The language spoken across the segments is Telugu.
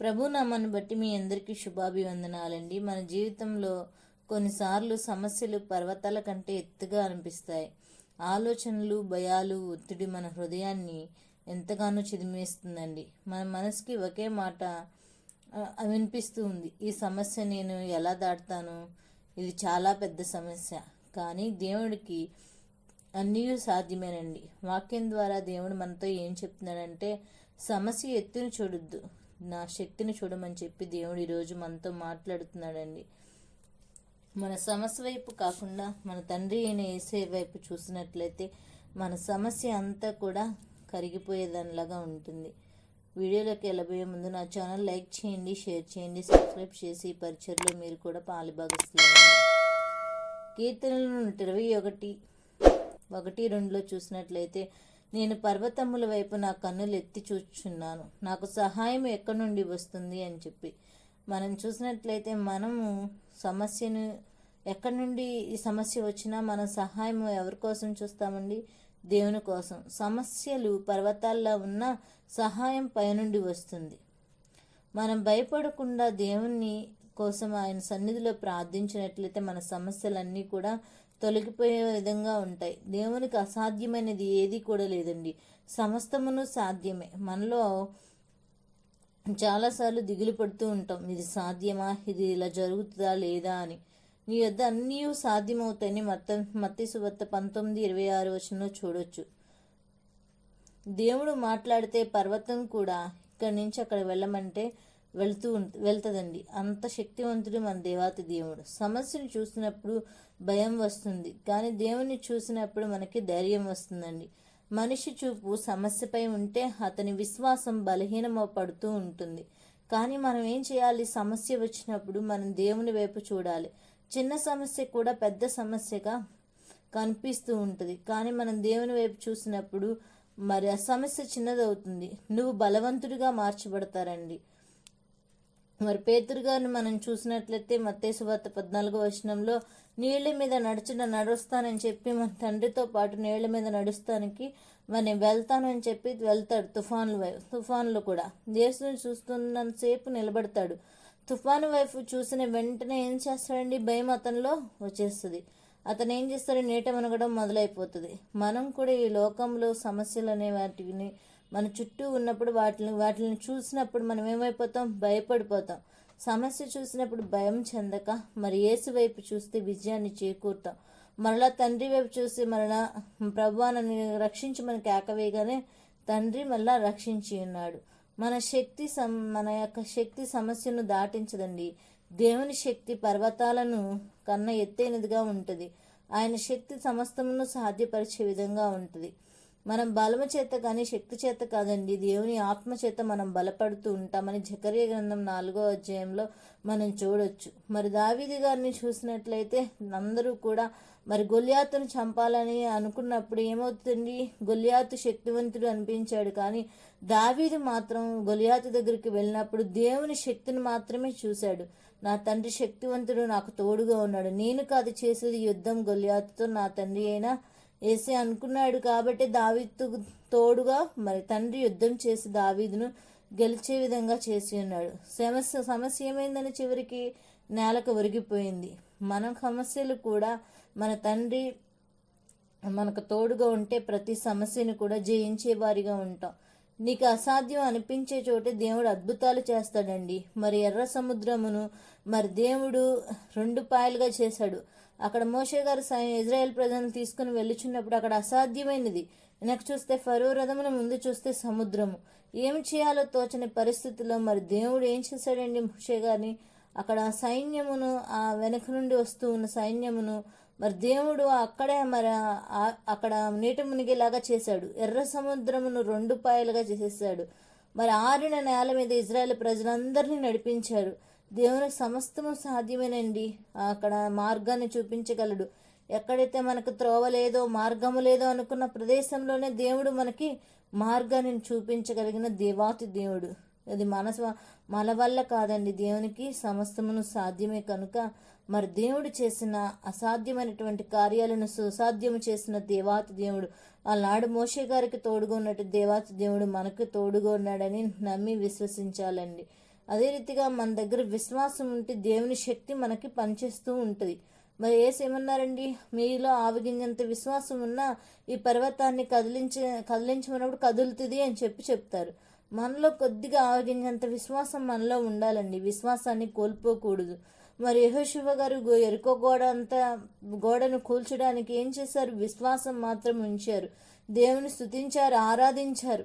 ప్రభు నామాన్ని బట్టి మీ అందరికీ శుభాభివందనాలండి. మన జీవితంలో కొన్నిసార్లు సమస్యలు పర్వతాల కంటే ఎత్తుగా అనిపిస్తాయి. ఆలోచనలు భయాలు ఒత్తిడి మన హృదయాన్ని ఎంతగానో చిదిమేస్తుందండి. మన మనసుకి ఒకే మాట వినిపిస్తూ ఉంది. ఈ సమస్య నేను ఎలా దాటుతాను? ఇది చాలా పెద్ద సమస్య. కానీ దేవుడికి అన్నీ సాధ్యమేనండి. వాక్యం ద్వారా దేవుడు మనతో ఏం చెప్తున్నాడంటే సమస్య ఎత్తును చూడొద్దు. నా శక్తిని చూడమని చెప్పి దేవుడు ఈరోజు మనతో మాట్లాడుతున్నాడండి. మన సమస్య వైపు కాకుండా మన తండ్రి అయిన ఏసే వైపు చూసినట్లయితే మన సమస్య అంతా కూడా కరిగిపోయేదానిలాగా ఉంటుంది. వీడియోలోకి వెళ్ళబోయే ముందు నా ఛానల్ లైక్ చేయండి షేర్ చేయండి సబ్స్క్రైబ్ చేసి ఈ పరిచయలో మీరు కూడా పాలుభాగస్తున్నారు కీర్తనలు ఇరవై ఒకటి ఒకటి రెండులో చూసినట్లయితే నేను పర్వతముల వైపు నా కన్నులు ఎత్తి చూచున్నాను నాకు సహాయం ఎక్కడి నుండి వస్తుంది అని చెప్పి. మనం చూసినట్లయితే మనము సమస్యను ఎక్కడి నుండి ఈ సమస్య వచ్చినా మనం సహాయం ఎవరి కోసం చూస్తామండి? దేవుని కోసం. సమస్యలు పర్వతాల్లో ఉన్న సహాయం పైనుండి వస్తుంది. మనం భయపడకుండా దేవుని కోసం ఆయన సన్నిధిలో ప్రార్థించినట్లయితే మన సమస్యలన్నీ కూడా తొలగిపోయే విధంగా ఉంటాయి. దేవునికి అసాధ్యమైనది ఏది కూడా లేదండి. సమస్తమును సాధ్యమే. మనలో చాలాసార్లు దిగులు పడుతూ ఉంటాం. ఇది సాధ్యమా? ఇది ఇలా జరుగుతుందా లేదా అని. నీ యొద్ద అన్నీ సాధ్యమవుతాయని మత్త మత్తి సువత్త పంతొమ్మిది ఇరవై ఆరు వచనంలో చూడొచ్చు. దేవుడు మాట్లాడితే పర్వతం కూడా ఇక్కడి నుంచి అక్కడ వెళ్ళమంటే వెళ్తూ వెళ్తుందండి. అంత శక్తివంతుడు మన దేవాతి దేవుడు. సమస్యను చూసినప్పుడు భయం వస్తుంది. కానీ దేవుణ్ణి చూసినప్పుడు మనకి ధైర్యం వస్తుందండి. మనిషి చూపు సమస్యపై ఉంటే అతని విశ్వాసం బలహీనమ పడుతూ ఉంటుంది. కానీ మనం ఏం చేయాలి? సమస్య వచ్చినప్పుడు మనం దేవుని వైపు చూడాలి. చిన్న సమస్య కూడా పెద్ద సమస్యగా కనిపిస్తూ ఉంటుంది. కానీ మనం దేవుని వైపు చూసినప్పుడు మరి ఆ సమస్య చిన్నదవుతుంది. నువ్వు బలవంతుడిగా మార్చబడతారండి. మరి పేతురు గారిని మనం చూసినట్లయితే మత్తేసు వార్త పద్నాలుగో వచనంలో నీళ్ళ మీద నడిచిన నడుస్తానని చెప్పి మన తండ్రితో పాటు నీళ్ళ మీద నడుస్తానికి మరి వెళ్తానని చెప్పి వెళ్తాడు తుఫాన్లు వైపు తుఫాన్లు కూడా. యేసుని చూస్తున్నంతసేపు నిలబడతాడు. తుఫాను వైపు చూసిన వెంటనే ఏం చేస్తాడండి? భయం అతనిలో వచ్చేస్తుంది. అతను ఏం చేస్తాడు? నీట మనగడం మొదలైపోతుంది. మనం కూడా ఈ లోకంలో సమస్యలు అనే వాటిని మన చుట్టూ ఉన్నప్పుడు వాటిని వాటిని చూసినప్పుడు మనం ఏమైపోతాం? భయపడిపోతాం. సమస్య చూసినప్పుడు భయం చెందక మరి యేసు వైపు చూస్తే విజయాన్ని చేకూరుతాం. మరలా తండ్రి వైపు చూసి మరలా ప్రభు నన్ను రక్షించి మనకి ఏకవేయగానే తండ్రి మళ్ళా రక్షించి ఉన్నాడు. మన శక్తి సం మన యొక్క శక్తి సమస్యను దాటించదండి. దేవుని శక్తి పర్వతాలను కన్నా ఎత్తైనదిగా ఉంటుంది. ఆయన శక్తి సమస్తమును సాధ్యపరిచే విధంగా ఉంటుంది. మనం బలము చేత కానీ శక్తి చేత కాదండి దేవుని ఆత్మ చేత మనం బలపడుతూ ఉంటామని జకర్య గ్రంథం నాలుగో అధ్యాయంలో మనం చూడొచ్చు. మరి దావీది గారిని చూసినట్లయితే అందరూ కూడా మరి గొల్యాతును చంపాలని అనుకున్నప్పుడు ఏమవుతుంది గొల్యాతు శక్తివంతుడు అనిపించాడు. కానీ దావీది మాత్రం గొలియాతు దగ్గరికి వెళ్ళినప్పుడు దేవుని శక్తిని మాత్రమే చూశాడు. నా తండ్రి శక్తివంతుడు నాకు తోడుగా ఉన్నాడు. నేను కాదు చేసేది యుద్ధం గొలియాతుతో నా తండ్రి అయినా వేసి అనుకున్నాడు కాబట్టి దావీదు తోడుగా మరి తండ్రి యుద్ధం చేసి దావీదును గెలిచే విధంగా చేసి ఉన్నాడు. సమస్య సమస్య ఏమైందని చివరికి నేలకు ఒరిగిపోయింది. మన సమస్యలు కూడా మన తండ్రి మనకు తోడుగా ఉంటే ప్రతి సమస్యను కూడా జయించే వారిగా ఉంటాం. నీకు అసాధ్యం అనిపించే చోటే దేవుడు అద్భుతాలు చేస్తాడండి. మరి ఎర్ర సముద్రమును మరి దేవుడు రెండు పాయలుగా చేశాడు. అక్కడ మోషే గారు సై- ఇజ్రాయెల్ ప్రజలను తీసుకుని వెళ్ళుచున్నప్పుడు అక్కడ అసాధ్యమైనది. వెనక్కి చూస్తే ఫరో రథమును ముందు చూస్తే సముద్రము. ఏం చేయాలో తోచని పరిస్థితుల్లో మరి దేవుడు ఏం చేశాడండి మోషే గారిని? అక్కడ సైన్యమును ఆ వెనక నుండి వస్తూ ఉన్న సైన్యమును మరి దేవుడు అక్కడే మరి అక్కడ నీట మునిగేలాగా చేశాడు. ఎర్ర సముద్రమును రెండు పాయలుగా చేసేసాడు. మరి ఆరిన నేల మీద ఇజ్రాయెల్ ప్రజలందరినీ నడిపించారు దేవునికి సమస్తము సాధ్యమేనండి. అక్కడ మార్గాన్ని చూపించగలడు. ఎక్కడైతే మనకు త్రోవ లేదో మార్గము లేదో అనుకున్న ప్రదేశంలోనే దేవుడు మనకి మార్గాన్ని చూపించగలిగిన దేవాతి దేవుడు. అది మన మల మన వల్ల కాదండి. దేవునికి సమస్తమును సాధ్యమే కనుక మరి దేవుడు చేసిన అసాధ్యమైనటువంటి కార్యాలను సుసాధ్యము చేసిన దేవాతి దేవుడు. ఆనాడు మోషే గారికి తోడుగా ఉన్నట్టు దేవాతి దేవుడు మనకు తోడుగా ఉన్నాడని నమ్మి విశ్వసించాలండి. అదే రీతిగా మన దగ్గర విశ్వాసం ఉంటే దేవుని శక్తి మనకి పనిచేస్తూ ఉంటుంది. మరి ఏసేమన్నారండి ఏమన్నారండి? మీలో ఆవగింజంత విశ్వాసం ఉన్నా ఈ పర్వతాన్ని కదిలించ కదిలించమన్నప్పుడు కదులుతుంది అని చెప్పి చెప్తారు. మనలో కొద్దిగా ఆవగింజంత విశ్వాసం మనలో ఉండాలండి. విశ్వాసాన్ని కోల్పోకూడదు. మరి యహోశివ గారు ఎరుకో గోడ అంతా గోడను కూల్చడానికి ఏం చేశారు? విశ్వాసం మాత్రం ఉంచారు. దేవుని స్తుతించారు ఆరాధించారు.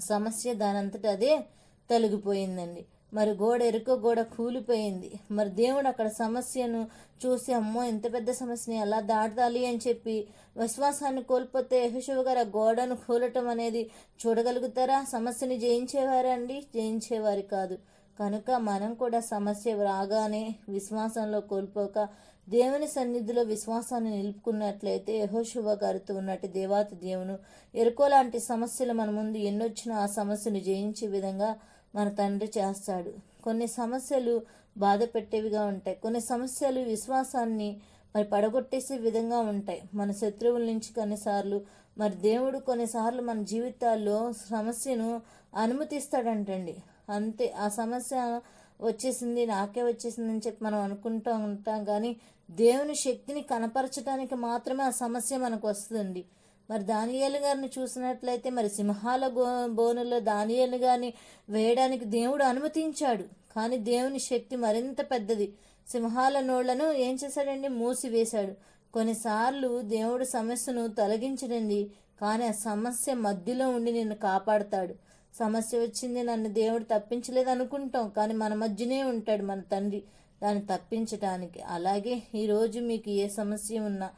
సమస్య దానంతట అదే. తొలగిపోయిందండి. మరి గోడ ఎరుక గోడ కూలిపోయింది. మరి దేవుడు అక్కడ సమస్యను చూసి అమ్మో ఇంత పెద్ద సమస్యని ఎలా దాటాలి అని చెప్పి విశ్వాసాన్ని కోల్పోతే యహోశివ గారు ఆ గోడను కూలటం అనేది చూడగలుగుతారా? సమస్యని జయించేవారా అండి జయించేవారు కాదు. కనుక మనం కూడా సమస్య రాగానే విశ్వాసంలో కోల్పోక దేవుని సన్నిధిలో విశ్వాసాన్ని నిలుపుకున్నట్లయితే యహోశువ గారితో ఉన్నట్టు దేవాతి దేవును ఎరుకో లాంటి సమస్యలు మన ముందు ఎన్నొచ్చినా ఆ సమస్యను జయించే విధంగా మన తండ్రి చేస్తాడు. కొన్ని సమస్యలు బాధ పెట్టేవిగా ఉంటాయి. కొన్ని సమస్యలు విశ్వాసాన్ని మరి పడగొట్టేసే విధంగా ఉంటాయి. మన శత్రువుల నుంచి కొన్నిసార్లు మరి దేవుడు కొన్నిసార్లు మన జీవితాల్లో సమస్యను అనుమతిస్తాడంటండి. అంతే ఆ సమస్య వచ్చేసింది నాకే వచ్చేసింది అని చెప్పి మనం అనుకుంటూ ఉంటాం. కానీ దేవుని శక్తిని కనపరచడానికి మాత్రమే ఆ సమస్య మనకు వస్తుంది మరి దానియేలు గారిని చూసినట్లయితే మరి సింహాల గో బోనులో దానియేలు గారిని వేయడానికి దేవుడు అనుమతించాడు. కానీ దేవుని శక్తి మరింత పెద్దది. సింహాల నోళ్ళను ఏం చేశాడండి? మూసివేశాడు. కొన్నిసార్లు దేవుడు సమస్యను తొలగించడండి. కానీ ఆ సమస్య మధ్యలో ఉండి నిన్ను కాపాడతాడు. సమస్య వచ్చింది నన్ను దేవుడు తప్పించలేదు అనుకుంటాం. కానీ మన మధ్యనే ఉంటాడు మన తండ్రి. దాన్ని తప్పించటానికి. అలాగే ఈరోజు మీకు ఏ సమస్య ఉన్నా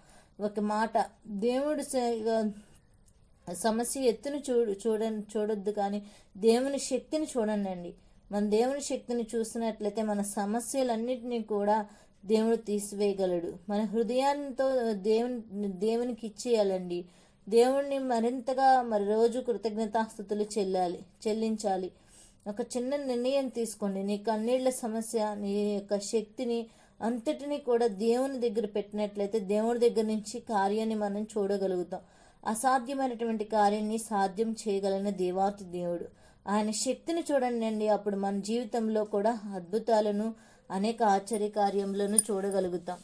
ఒక మాట దేవుడు సమస్య ఎత్తును చూడు చూడండి చూడొద్దు కానీ దేవుని శక్తిని చూడండి అండి మన దేవుని శక్తిని చూసినట్లయితే మన సమస్యలన్నింటినీ కూడా దేవుడు తీసివేయగలడు. మన హృదయాన్నితో దేవుని దేవునికి ఇచ్చేయాలండి. దేవుణ్ణి మరింతగా మరి రోజు కృతజ్ఞతాస్థుతులు చెల్లాలి చెల్లించాలి. ఒక చిన్న నిర్ణయం తీసుకోండి. నీ కన్నీళ్ళ సమస్య నీ యొక్క శక్తిని అంతటిని కూడా దేవుని దగ్గర పెట్టినట్లయితే దేవుడి దగ్గర నుంచి కార్యాన్ని మనం చూడగలుగుతాం. అసాధ్యమైనటువంటి కార్యాన్ని సాధ్యం చేయగలిగిన దేవాతి దేవుడు. ఆయన శక్తిని చూడండి అండి అప్పుడు మన జీవితంలో కూడా అద్భుతాలను అనేక ఆశ్చర్య కార్యములను చూడగలుగుతాం.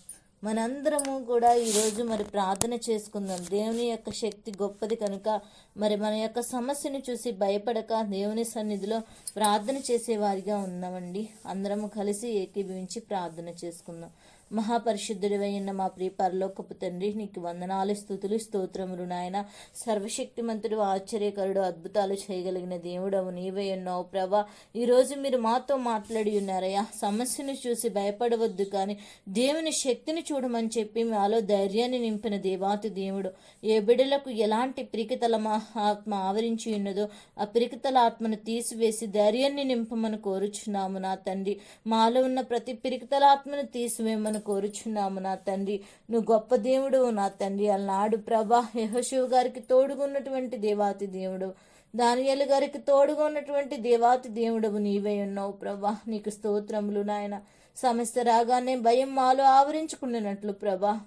మనందరము కూడా ఈరోజు మరి ప్రార్థన చేసుకుందాం. దేవుని యొక్క శక్తి గొప్పది కనుక మరి మన యొక్క సమస్యను చూసి భయపడక దేవుని సన్నిధిలో ప్రార్థన చేసేవారిగా ఉన్నామండి. అందరము కలిసి ఏకీభవించి ప్రార్థన చేసుకుందాం. మహాపరిశుద్ధుడివైన మా ప్రియ పరలోకపు తండ్రి నీకు వందనాలు స్థుతులు స్తోత్రములు నాయన. సర్వశక్తిమంతుడు ఆశ్చర్యకరుడు అద్భుతాలు చేయగలిగిన దేవుడవు నీవే ఉన్నావు ప్రభా. ఈరోజు మీరు మాతో మాట్లాడి ఉన్నారయ్యా. సమస్యను చూసి భయపడవద్దు కానీ దేవుని శక్తిని చూడమని చెప్పి మాలో ధైర్యాన్ని నింపిన దేవాతి దేవుడు. ఏ బిడలకు ఎలాంటి పిరికితల ఆత్మ ఆవరించి ఉన్నదో ఆ పిరికితల ఆత్మను తీసివేసి ధైర్యాన్ని నింపమని కోరుచున్నాము నా తండ్రి. మాలో ఉన్న ప్రతి పిరికితల ఆత్మను తీసివేయమని కోరుచున్నాము నా తండ్రి. నువ్వు గొప్ప దేవుడు నా తండ్రి. అలనాడు ప్రభా యహోశివ్ గారికి తోడుగా ఉన్నటువంటి దేవాతి దేవుడు. దానియేలు గారికి తోడుగా ఉన్నటువంటి దేవాతి దేవుడవు నీవే ఉన్నావు ప్రభా. నీకు స్తోత్రములు నాయన. సమస్య రాగానే భయం మాలో ఆవరించుకున్నట్లు ప్రభా.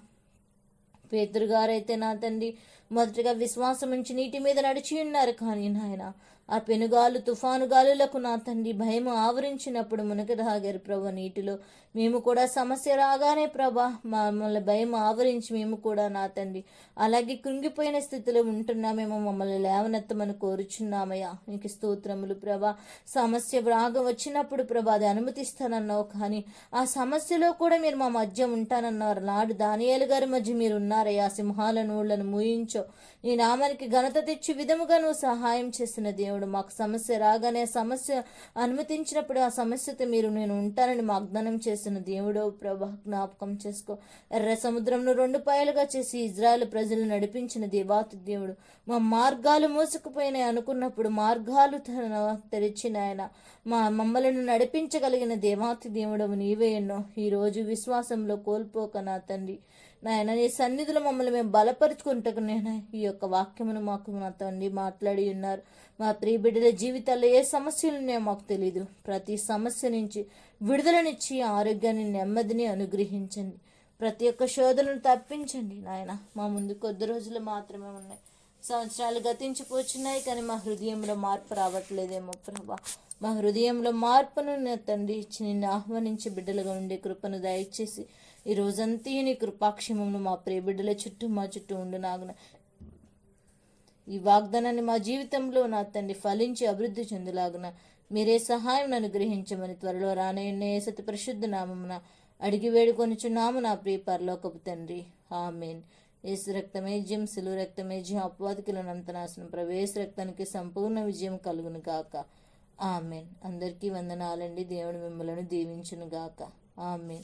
పేతురు గారైతే నా తండ్రి మొదటగా విశ్వాసం ఉంచి నీటి మీద నడిచి ఉన్నారు కానీ నాయన. ఆ పెనుగాలు తుఫాను గాలులకు నా తండ్రి భయం ఆవరించినప్పుడు మునకదాగారు ప్రభా నీటిలో మేము కూడా సమస్య రాగానే ప్రభా మమ్మల్ని భయం ఆవరించి మేము కూడా నా తండ్రి అలాగే కృంగిపోయిన స్థితిలో ఉంటున్నామేమో మమ్మల్ని లేవనెత్తమని కోరుచున్నామయ్యా. నీకు స్తోత్రములు ప్రభా. సమస్య రాగం వచ్చినప్పుడు ప్రభా అది అనుమతిస్తానన్నావు కానీ ఆ సమస్యలో కూడా మీరు మా మధ్య ఉంటానన్నారు. నాడు దానియాలు గారి మధ్య మీరు ఉన్నారయ్యా. సింహాల నోళ్ళను మూయించో. నీ నామానికి ఘనత తెచ్చి విధముగా నువ్వు సహాయం చేసిన దేవుడు. మాకు సమస్య రాగానే ఆ సమస్య అనుమతించినప్పుడు ఆ సమస్యతో మీరు నేను ఉంటానని వాగ్దానం చేసిన దేవుడు. ప్రభా జ్ఞాపకం చేసుకో. ఎర్ర సముద్రంను రెండు పాయలుగా చేసి ఇజ్రాయెల్ ప్రజలు నడిపించిన దేవాతి దేవుడు. మా మార్గాలు మూసుకుపోయినాయి అనుకున్నప్పుడు మార్గాలు తెరిచిన ఆయన మా మమ్మలను నడిపించగలిగిన దేవాతి దేవుడవు నీవే ఎన్నో. ఈరోజు విశ్వాసంలో కోల్పోక నా తండ్రి. నాయన నీ సన్నిధిలో మమ్మల్ని మేము బలపరుచుకుంటకు నేను ఈ యొక్క వాక్యమును మాకు మా తండ్రి మాట్లాడి ఉన్నారు. మా ప్రియ బిడ్డల జీవితాల్లో ఏ సమస్యలు ఉన్నాయో మాకు తెలియదు ప్రతి సమస్య నుంచి విడుదలనిచ్చి ఆరోగ్యాన్ని నెమ్మదిని అనుగ్రహించండి. ప్రతి ఒక్క శోధనను తప్పించండి నాయన. మా ముందు కొద్ది రోజులు మాత్రమే ఉన్నాయి. సంవత్సరాలు గతించిపోచున్నాయి కానీ మా హృదయంలో మార్పు రావట్లేదేమో ప్రభా. మా హృదయంలో మార్పును తండ్రి ఇచ్చి నిన్ను ఆహ్వానించి బిడ్డలుగా ఉండే కృపను దయచేసి ఈ రోజంతా నీ కృపాక్షేమమును మా ప్రియబిడ్డల చుట్టూ మా చుట్టూ ఉండు నాగున ఈ వాగ్దానాన్ని మా జీవితంలో నా తండ్రి ఫలించి అభివృద్ధి చెందులాగున. మీరే సహాయం అనుగ్రహించమని త్వరలో రానయ్య సతి పరిశుద్ధ నామమున అడిగి వేడుకొనిచున్నాము నా ప్రియ పరలోకపు తండ్రి. ఆమెన్. ఏసు రక్తమే జయం సిలువ రక్తమే జయం అపవాదికులను అంతనాశనం ప్రవేశ రక్తానికి సంపూర్ణ విజయం కలుగును గాక. ఆమెన్. అందరికీ వందనాలండి. దేవుడు మిమ్మలను దీవించును గాక. ఆమెన్.